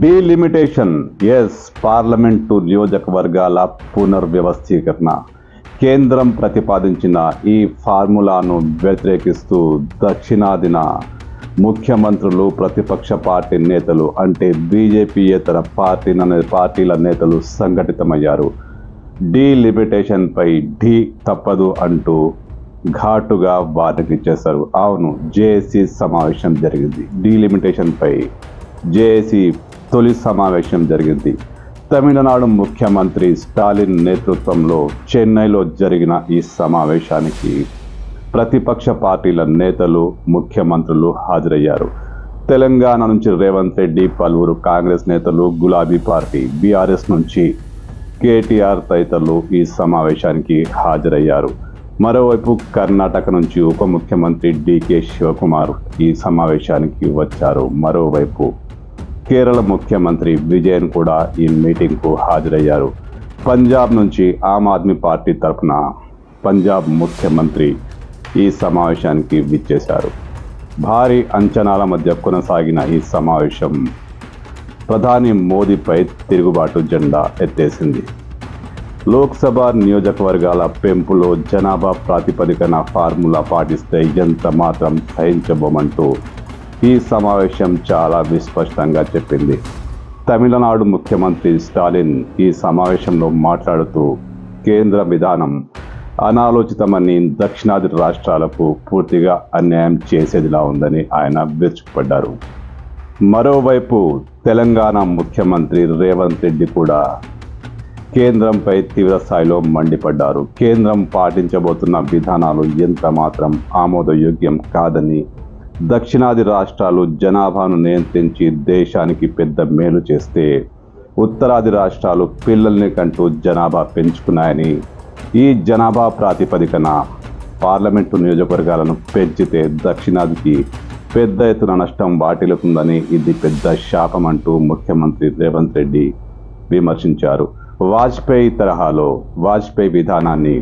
Delimitation yes parliament నియోజకవర్గాల పునర్వ్యవస్థీకరణ. కేంద్రం ప్రతిపాదించిన ఈ ఫార్ములాను వ్యతిరేకిస్తూ దక్షిణాదిన ముఖ్యమంత్రులు ప్రతిపక్ష పార్టీ నేతలు అంటే బీజేపీయేతర పార్టీ పార్టీల నేతలు సంఘటితమయ్యారు. డీలిమిటేషన్పై ఢీ తప్పదు అంటూ ఘాటుగా వార్నింగ్ చేశారు అవును జేఏసీ సమావేశం జరిగింది. డీలిమిటేషన్పై జేఏసీ తొలి సమావేశం జరిగింది. తమిళనాడు ముఖ్యమంత్రి స్టాలిన్ నేతృత్వంలో చెన్నైలో జరిగిన ఈ సమావేశానికి ప్రతిపక్ష పార్టీల నేతలు ముఖ్యమంత్రులు హాజరయ్యారు. తెలంగాణ నుంచి రేవంత్ రెడ్డి పలువురు కాంగ్రెస్ నేతలు గులాబీ పార్టీ బీఆర్ఎస్ నుంచి కేటీఆర్ తదితరులు ఈ సమావేశానికి హాజరయ్యారు. మరోవైపు కర్ణాటక నుంచి ఉప ముఖ్యమంత్రి డికే శివకుమార్ ఈ సమావేశానికి వచ్చారు. మరోవైపు కేరళ ముఖ్యమంత్రి విజయన్ కూడా ఈ మీటింగ్కు హాజరయ్యారు. పంజాబ్ నుంచి ఆమ్ ఆద్మీ పార్టీ తరఫున పంజాబ్ ముఖ్యమంత్రి ఈ సమావేశానికి విచ్చేశారు. భారీ అంచనాల మధ్య కొనసాగిన ఈ సమావేశం ప్రధాని మోదీపై తిరుగుబాటు జెండా ఎత్తేసింది. లోక్సభ నియోజకవర్గాల పెంపులో జనాభా ప్రాతిపదికన ఫార్ములా పాటిస్తే ఎంత మాత్రం సహించబోమంటూ ఈ సమావేశం చాలా విస్పష్టంగా చెప్పింది. తమిళనాడు ముఖ్యమంత్రి స్టాలిన్ ఈ సమావేశంలో మాట్లాడుతూ కేంద్ర విధానం అనాలోచితమని దక్షిణాది రాష్ట్రాలకు పూర్తిగా అన్యాయం చేసేదిలా ఉందని ఆయన విరుచుకుపడ్డారు. మరోవైపు తెలంగాణ ముఖ్యమంత్రి రేవంత్ రెడ్డి కూడా కేంద్రంపై తీవ్ర స్థాయిలో మండిపడ్డారు. కేంద్రం పాటించబోతున్న విధానాలు ఎంత మాత్రం ఆమోదయోగ్యం కాదని దక్షిణాది రాష్ట్రాలు జనాభాను నియంత్రించి దేశానికి పెద్ద మేలు చేస్తే ఉత్తరాది రాష్ట్రాలు పిల్లల్ని కంటూ జనాభా పెంచుకున్నాయని ఈ జనాభా ప్రాతిపదికన పార్లమెంటు నియోజకవర్గాలను పెంచితే దక్షిణాదికి పెద్ద ఎత్తున నష్టం వాటిల్లుతుందని ఇది పెద్ద శాపం అంటూ ముఖ్యమంత్రి రేవంత్ రెడ్డి విమర్శించారు. వాజ్పేయి తరహాలో వాజ్పేయి విధానాన్ని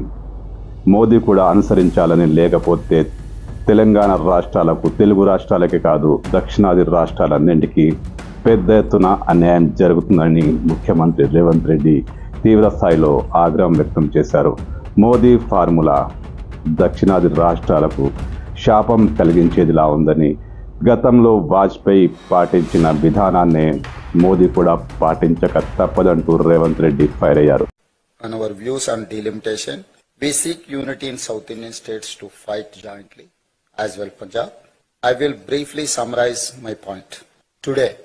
మోదీ కూడా అనుసరించాలని లేకపోతే తెలంగాణ రాష్ట్రాలకు తెలుగు రాష్ట్రాలకే కాదు దక్షిణాది రాష్ట్రాలన్నింటికీ పెద్ద ఎత్తున అన్యాయం జరుగుతుందని ముఖ్యమంత్రి రేవంత్ రెడ్డి తీవ్ర స్థాయిలో ఆగ్రహం వ్యక్తం చేశారు మోదీ ఫార్ములా దక్షిణాది రాష్ట్రాలకు శాపం కలిగించేదిలా ఉందని గతంలో వాజ్పేయి పాటించిన విధానాన్నే మోదీ కూడా పాటించక తప్పదంటూ రేవంత్ రెడ్డి ఫైర్ అయ్యారు on our views on delimitation. We seek unity in South Indian states to fight jointly, as well Punjab. I will briefly summarize my point. Today,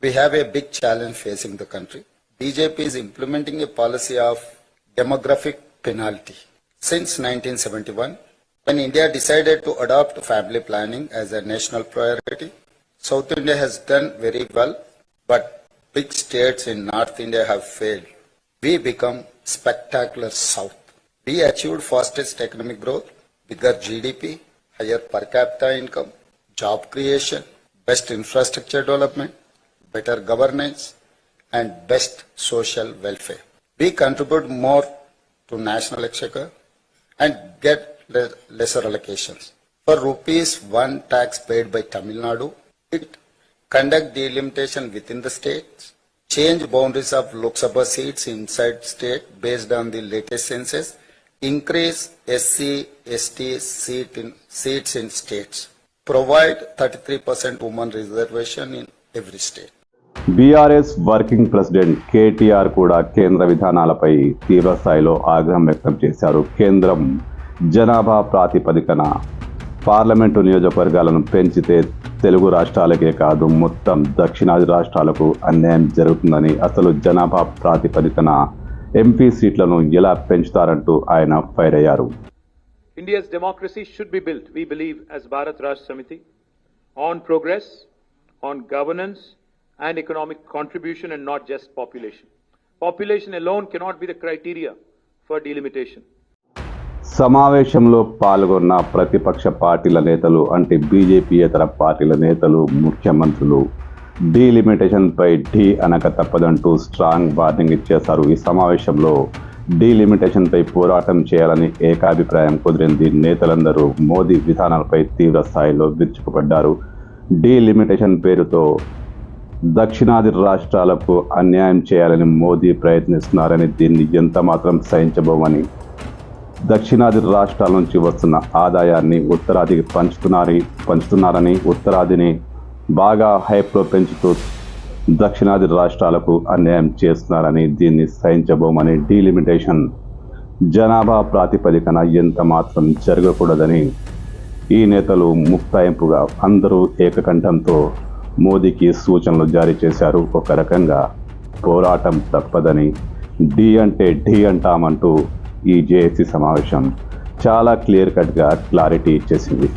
we have a big challenge facing the country. BJP is implementing a policy of demographic penalty. Since 1971, when India decided to adopt family planning as a national priority, South India has done very well, but big states in North India have failed. We become spectacular South. We achieved fastest economic growth, bigger GDP, higher per capita income, job creation, best infrastructure development, better governance, and best social welfare. We contribute more to national exchequer and get lesser allocations. For rupees one tax paid by Tamil Nadu, it conduct delimitation within the states, change boundaries of Lok Sabha seats inside state based on the latest census, increase SC, ST seat in, seats in states, provide 33% woman reservation in every state. BRS working president KTR కూడా కేంద్ర విధానాలపై తీవ్రస్థాయిలో ఆగ్రహం వ్యక్తం చేశారు కేంద్రం జనాభా ప్రాతిపదికన పార్లమెంటు నియోజకవర్గాలను పెంచితే తెలుగు రాష్ట్రాలకే కాదు మొత్తం దక్షిణాది రాష్ట్రాలకు అన్యాయం జరుగుతుందని అసలు జనాభా ప్రాతిపదికన ఎంపీ సీట్లను ఎలా పెంచుతారంటూ ఆయన ఫైర్ అయ్యారు India's democracy should be built, we believe, as Bharat Rashtra Samiti, on progress, on governance and economic contribution and not just population. Population alone cannot be the criteria for delimitation. సమావేశంలో పాల్గొన్న ప్రతిపక్ష పార్టీల నేతలు అంటే బీజేపీయేతర పార్టీల నేతలు ముఖ్యమంత్రులు డీలిమిటేషన్పై ఢీ అనక తప్పదంటూ స్ట్రాంగ్ వార్నింగ్ ఇచ్చేశారు. ఈ సమావేశంలో డీలిమిటేషన్పై పోరాటం చేయాలని ఏకాభిప్రాయం కుదిరింది. నేతలందరూ మోదీ విధానాలపై తీవ్ర స్థాయిలో విరుచుకుపడ్డారు. డీలిమిటేషన్ పేరుతో దక్షిణాది రాష్ట్రాలకు అన్యాయం చేయాలని మోదీ ప్రయత్నిస్తున్నారని దీన్ని ఎంత మాత్రం సహించబోమని దక్షిణాది రాష్ట్రాల నుంచి వస్తున్న ఆదాయాన్ని ఉత్తరాదికి పంచుతున్నారని పంచుతున్నారని ఉత్తరాదిని బాగా హైప్లో పెంచుతూ దక్షిణాది రాష్ట్రాలకు అన్యాయం చేస్తున్నారని దీన్ని సహించబోమని డీలిమిటేషన్. జనాభా ప్రాతిపదికన ఎంత మాత్రం జరగకూడదని ఈ నేతలు ముక్తాయింపుగా అందరూ ఏకకంఠంతో మోదీకి సూచనలు జారీ చేశారు. ఒక రకంగా పోరాటం తప్పదని డి అంటే డి అంటామంటూ ఈ జేఏసీ సమావేశం చాలా క్లియర్ కట్గా క్లారిటీ ఇచ్చేసింది.